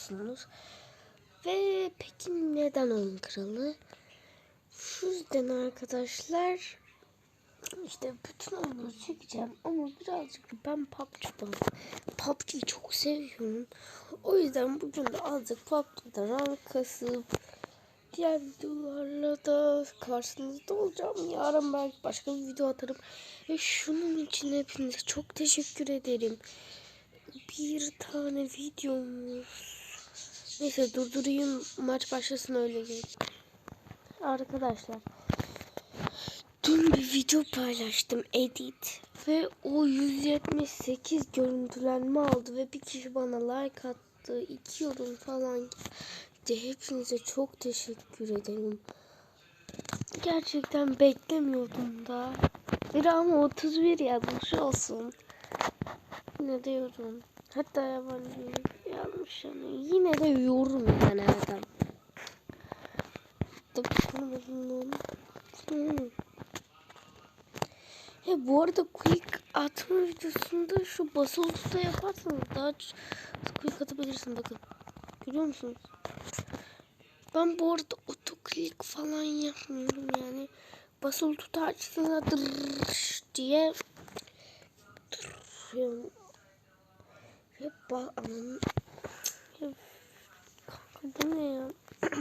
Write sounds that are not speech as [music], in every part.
biliyorsunuz. Ve peki neden oyun kralı? Şu yüzden arkadaşlar işte bütün oyunları çekeceğim ama birazcık ben PUBG'dan PUBG'yi çok seviyorum. O yüzden bugün de azıcık PUBG'da rank kasıp diğer videolarla da karşınızda olacağım. Yarın belki başka bir video atarım. Ve şunun için hepinize çok teşekkür ederim. Bir tane videomuz. Neyse durdurayım maç başlasın öyle gelin. Arkadaşlar Dün bir video paylaştım edit ve o 178 görüntülenme aldı ve bir kişi bana like attı. iki yorum falan de hepinize çok teşekkür ederim. Gerçekten beklemiyordum da. Bir ama 31 yazmış olsun. Ne diyorum. Hatta yabancı yani. Yine de yorum yani adam. Hmm. He bu arada quick atma videosunda şu basılı tuta yaparsanız daha quick atabilirsin bakın. Görüyor musunuz? Ben bu arada auto click falan yapmıyorum yani. Basılı tuta açtığında dırrrr diye duruyorum. Hep bak anam. Kanka bu ne ya? [clears throat]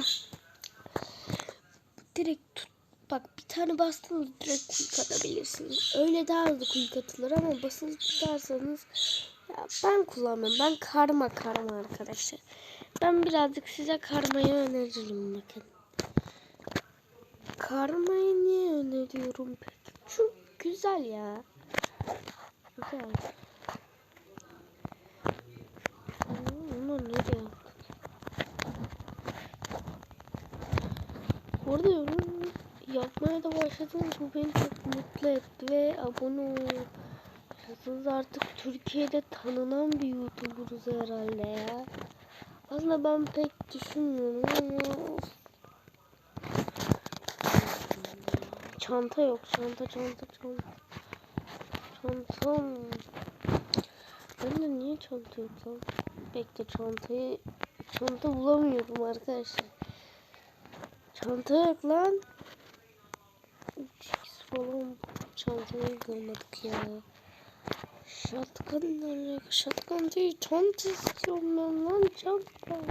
Direkt tut Bak bir tane bastınız direkt quick atabilirsiniz. Öyle daha hızlı quick atılır ama basılı tutarsanız ya ben kullanmam. Ben karma karma arkadaşlar. Ben birazcık size karmayı öneririm bakın. Karmayı niye öneriyorum peki? Çok güzel ya. Güzel. Ama nereye? Bu arada yorum yapmaya da başladınız. Bu beni çok mutlu etti ve abone olursanız artık Türkiye'de tanınan bir YouTuber'ız herhalde ya. Aslında ben pek düşünmüyorum ama çanta yok. Çanta çanta çanta. Çantam. Ben de niye çanta yok lan? Bekle çantayı çanta bulamıyorum arkadaşlar. Çanta yok lan. 3x falan çantayı bulamadık ya. Şatkan nereye? Şatkan değil çanta istiyorum ben lan çanta.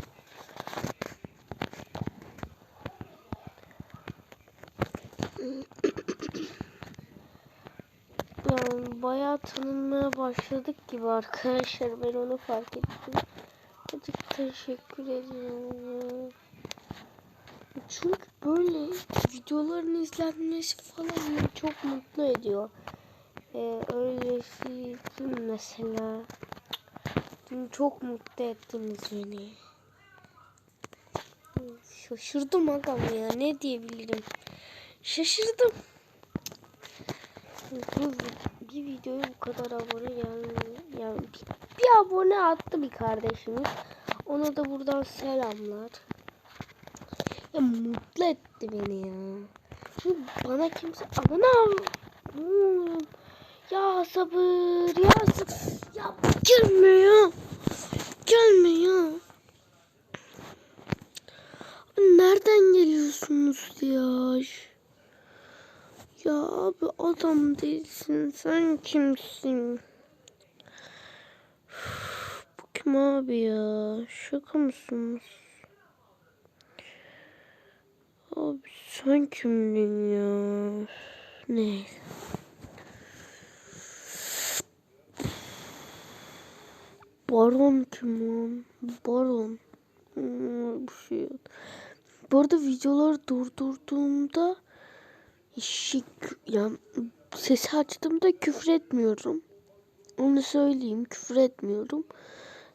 yani bayağı tanınmaya başladık gibi arkadaşlar ben onu fark ettim. Teşekkür ediyorum. Çünkü böyle videoların izlenmesi falan beni çok mutlu ediyor. Ee, öylesi dün mesela. Dün çok mutlu ettiniz beni. Şaşırdım agam ya ne diyebilirim. Şaşırdım. Bir videoya bu kadar abone gelmiyor. Yani bir, bir abone attı bir kardeşimiz. Ona da buradan selamlar. Ya mutlu etti beni ya. Çünkü bana kimse ol. Ya sabır ya sabır. Ya gelmiyor. Gelmiyor. Nereden geliyorsunuz ya? Ya abi adam değilsin. Sen kimsin? Kim abi ya? Şaka mısınız? Abi sen kimdin ya? Ne? Baron kim lan? Baron. Hmm, bir şey yok. Bu arada videoları durdurduğumda şık yani sesi açtığımda küfür etmiyorum. Onu söyleyeyim küfür etmiyorum.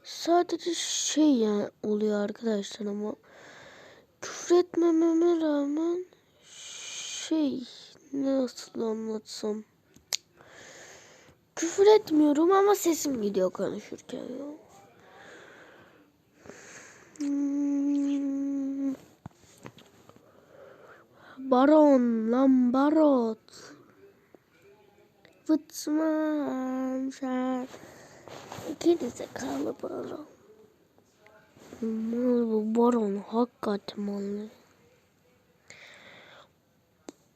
Sadece şey yani oluyor arkadaşlar ama küfür etmememe rağmen şey nasıl anlatsam küfür etmiyorum ama sesim gidiyor konuşurken ya. Hmm. Baron lan barot. Vıtsman sen. Geri zekalı baron. Mal bu baron hakikaten mallı.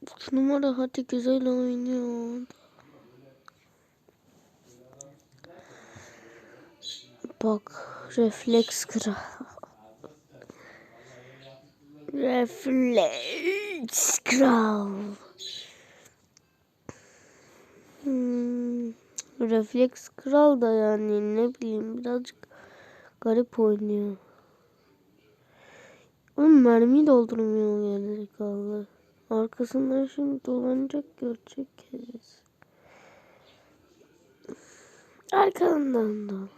Üç numara hadi güzel oynuyor. Bak refleks kral. Refleks kral. Hmm, refleks kral da yani ne bileyim birazcık garip oynuyor. Oğlum mermi doldurmuyor gerizekalı. Arkasından şimdi dolanacak görecek kez. Arkandan da.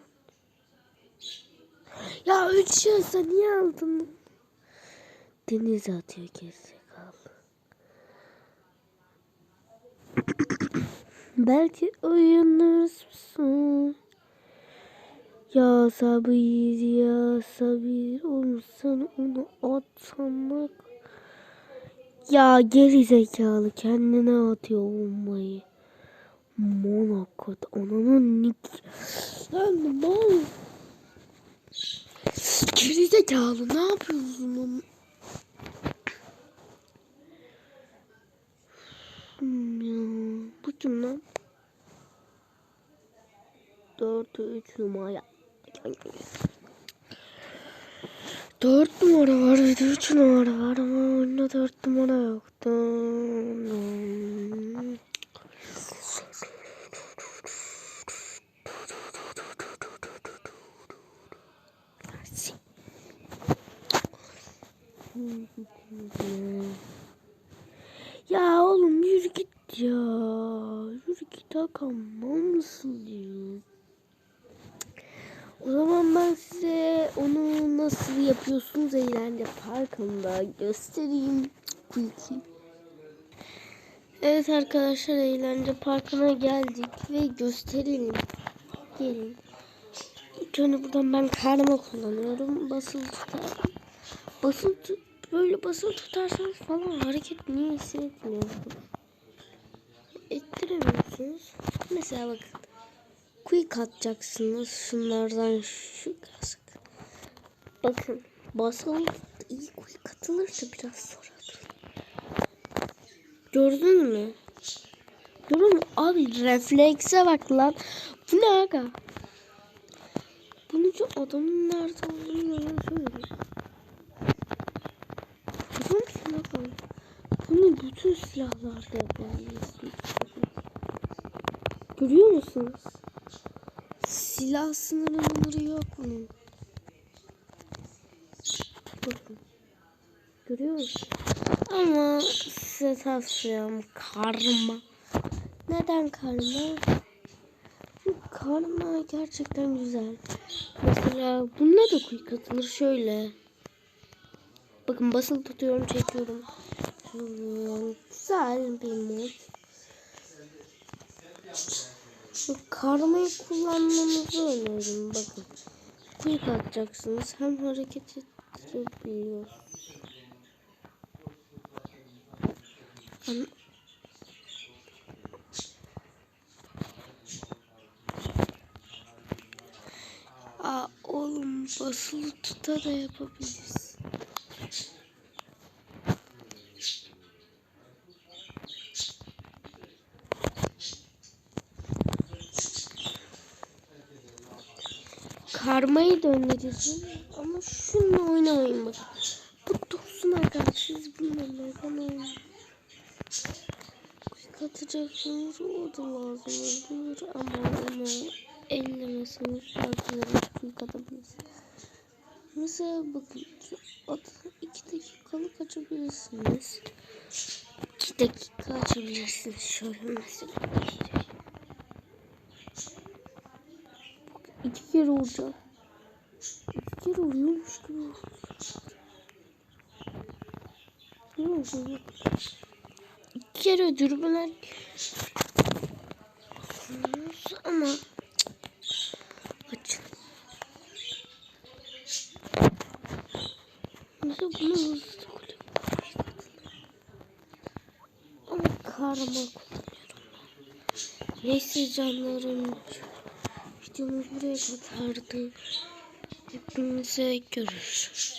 Ya üç yaşa niye aldın? Denize atıyor gerizekalı. Belki uyanırsın. Ya sabır ya sabır olsan onu atmak. Ya geri zekalı kendine atıyor bombayı. Monaco ananın nik. Lan mal. Geri zekalı ne yapıyorsun onu? Hmm kim lan? 4 3 numara. Dört numara var bir de üç numara var ama oyunda dört numara yoktu. Ya oğlum yürü git ya. Yürü git Hakan mısın diyor. O zaman ben size onu nasıl yapıyorsunuz eğlence parkında göstereyim. Quickie. Evet arkadaşlar eğlence parkına geldik ve gösterelim. Gelin. İlk önce buradan ben karma kullanıyorum. Basılı tutar. Basılı tut böyle basılı tutarsanız falan hareket niye hissetmiyorsunuz? Ettiremiyorsunuz. Mesela bakın quick atacaksınız şunlardan şu kasık. Bakın basılı iyi quick atılır da biraz sonra. Gördün mü? Gördün mü? Abi reflekse bak lan. Bu ne aga? Bunun için adamın nerede olduğunu. Biliyor musun aga? Bunu bütün silahlarda yapabilirsin. Görüyor musunuz? Silah sınırları yok bunun. Bakın. Görüyor musun? Ama size tavsiyem karma. Neden karma? Çünkü karma gerçekten güzel. Mesela bununla da quick atılır şöyle. Bakın basılı tutuyorum çekiyorum. Güzel bir mod. Bu karmayı kullanmanızı öneririm bakın. Quick atacaksınız hem hareket ettirebiliyorsunuz. An- Aa oğlum basılı tuta da yapabiliriz. Karmayı da öneririz ama şununla oynamayın bak. Bu dursun arkadaşlar siz bununla oynayın? Katacaksınız o da lazım olur ama onu ellemesiniz şarkıları çünkü katabilirsiniz. Mesela bakın at iki dakikalık açabilirsiniz. İki dakika açabilirsiniz şöyle mesela. İki kere olacak. Kere oluyormuş gibi. Görüyor musunuz? İki kere dürbünler ama açın. Mesela bunu hızlı kullanıyorum. Ama karma kullanıyorum. Neyse canlarım. Videomuz buraya kadardı. Hepinize görüşürüz.